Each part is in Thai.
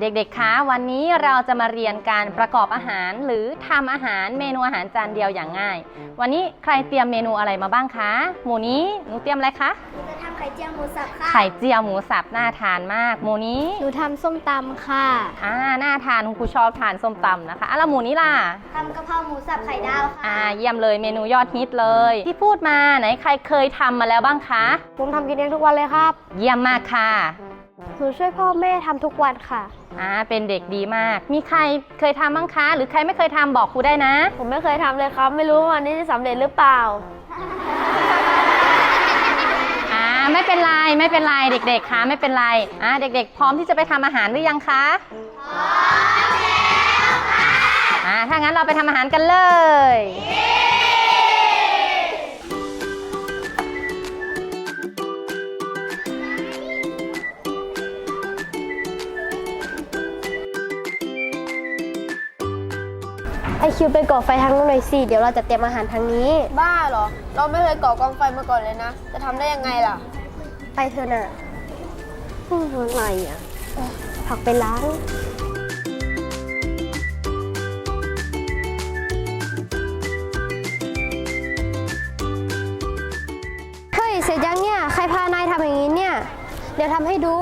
เด็กๆ คะ วันนี้เราจะมาเรียนการประกอบอาหาร หรือทำอาหารเมนูอาหารจานเดียวอย่างง่าย วันนี้ใครเตรียมเมนูอะไรมาบ้างคะ หมูนี้หนูเตรียมอะไรคะ จะทำไข่เจียวหมูสับค่ะ ไข่เจียวหมูสับน่าทานมาก หมูนี้หนูทำส้มตำค่ะ อ่าน่าทานคุณครูชอบทานส้มตำนะคะอะแล้วหมูนี้ล่ะ ทำกะเพราหมูสับไข่ดาวค่ะ อ่าเยี่ยมเลยเมนูยอดฮิตเลย ที่พูดมาไหนใครเคยทำมาแล้วบ้างคะ ผมทำกินเองทุกวันเลยครับ เยี่ยมมากค่ะ หนูช่วยพ่อแม่ทำทุกวันค่ะ อ่า เป็นเด็กดีมาก มีใครเคยทำบ้างคะ หรือใครไม่เคยทำบอกครูได้นะ ผมไม่เคยทำเลยครับ ไม่รู้ว่าวันนี้จะสำเร็จหรือเปล่า อ่า ไม่เป็นไร ไม่เป็นไรเด็กๆคะไม่เป็นไร อ่า เด็กๆ พร้อมที่จะไปทำอาหารหรือยังคะพร้อมแล้วค่ะ อ่า ถ้างั้นเราไปทำอาหารกันเลย ไอคิวไปก่อไฟทางนู้นหน่อยสิเดี๋ยวเราจะเตรียมอาหารทางนี้ บ้าเหรอ เราไม่เคยก่อกองไฟมาก่อนเลยนะ จะทำได้ยังไงล่ะ ไปเถอะน่ะอืมอะไรอะเออผักไปล้าง เฮ้ย เสร็จยังเนี่ย ใครพานายทำอย่างนี้เนี่ย เดี๋ยวทำให้ดู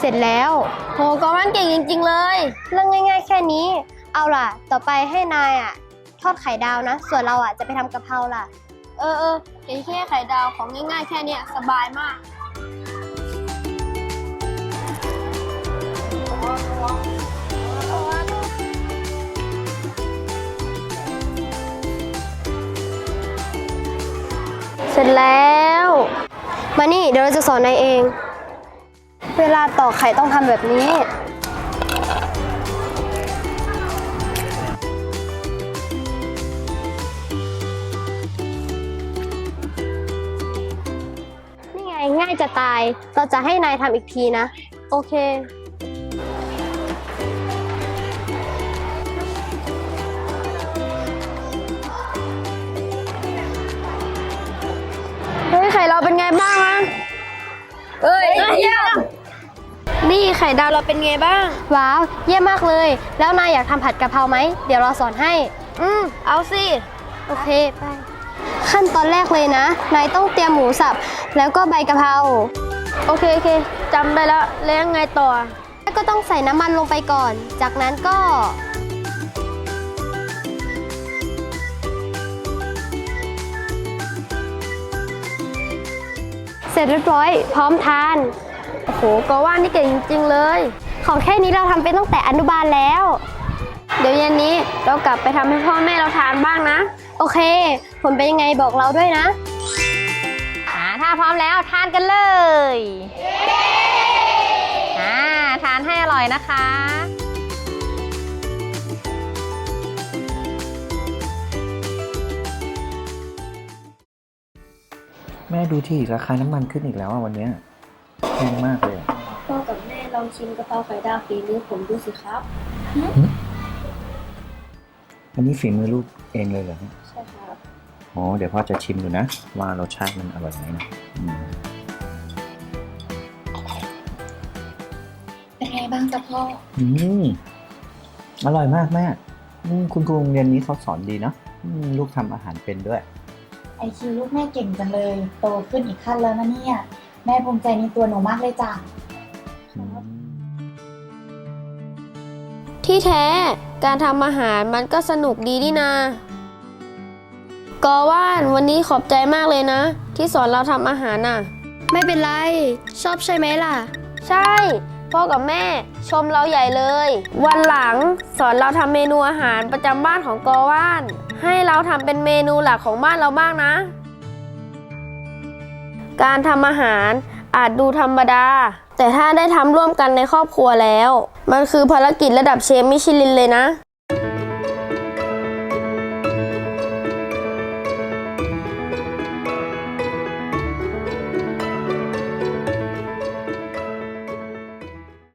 เสร็จแล้วโหกอมันเก่งจริง ๆ เลย เรื่องง่าย ๆ แค่นี้ เอาล่ะ ต่อไปให้นายอะ ทอดไข่ดาวนะ ส่วนเราอะจะไปทำกะเพราล่ะ เออเออเห็นแค่ไข่ดาวของง่ายๆ แค่เนี้ยสบายมาก เสร็จแล้ว มานี่เดี๋ยวเราจะสอนนายเอง เวลาตอกไข่ต้องทำแบบนี้ นี่ไงง่ายจะตาย เราจะให้นายทำอีกทีนะ โอเค เฮ้ยไข่เราเป็นไงบ้าง นี่ไข่ดาวเราเป็นไงบ้าง ว้าว เยี่ยมมากเลย แล้วนายอยากทำผัดกะเพราไหม เดี๋ยวเราสอนให้ อืม เอาสิ โอเค ไป ขั้นตอนแรกเลยนะ นายต้องเตรียมหมูสับ แล้วก็ใบกะเพรา โอเคโอเคจำได้แล้ว แล้วยังไงต่อแล้วก็ต้องใส่น้ำมันลงไปก่อน จากนั้นก็ เสร็จเรียบร้อย พร้อมทาน โอ้โหกอว่านี่เก่งจริง ๆ เลย ของแค่นี้เราทำเป็นตั้งแต่อนุบาลแล้ว เดี๋ยวเย็นนี้เรากลับไปทำให้พ่อแม่เราทานบ้างนะ โอเค ผลเป็นยังไงบอกเราด้วยนะ อ่าถ้าพร้อมแล้วทานกันเลยอ่าทานให้อร่อยนะคะแม่ดูที่ราคาน้ำมันขึ้นอีกแล้วอะวันเนี้ย แพงมากเลยอะพ่อกับแม่ลองชิมกะเพราไข่ดาวฝีมือผมดูสิครับ อันนี้ฝีมือลูกเองเลยเหรอใช่ครับ อ๋อ เดี๋ยวพ่อจะชิมดูนะ ว่ารสชาติมันอร่อยไหมนะอืมเป็นไงบ้างจ๊ะพ่อ อืมอร่อยมากแม่อืมคุณครูโรงเรียนนี้เขาสอนดีเนาะอืมลูกทำอาหารเป็นด้วย ไอคิวลูกแม่เก่งจังเลย โตขึ้นอีกขั้นแล้วนะเนี่ย แม่ภูมิใจในตัวหนูมากเลยจ้ะอืมที่แท้การทำอาหารมันก็สนุกดีนี่นา กอว่านวันนี้ขอบใจมากเลยนะ ที่สอนเราทำอาหารน่ะ ไม่เป็นไร ชอบใช่ไหมล่ะ ใช่ พ่อกับแม่ชมเราใหญ่เลย วันหลังสอนเราทำเมนูอาหารประจำบ้านของกอว่าน ให้เราทำเป็นเมนูหลักของบ้านเราบ้างนะ การทำอาหารอาจดูธรรมดา แต่ถ้าได้ทำร่วมกันในครอบครัวแล้ว มันคือภารกิจระดับเชฟมิชลินเลยนะ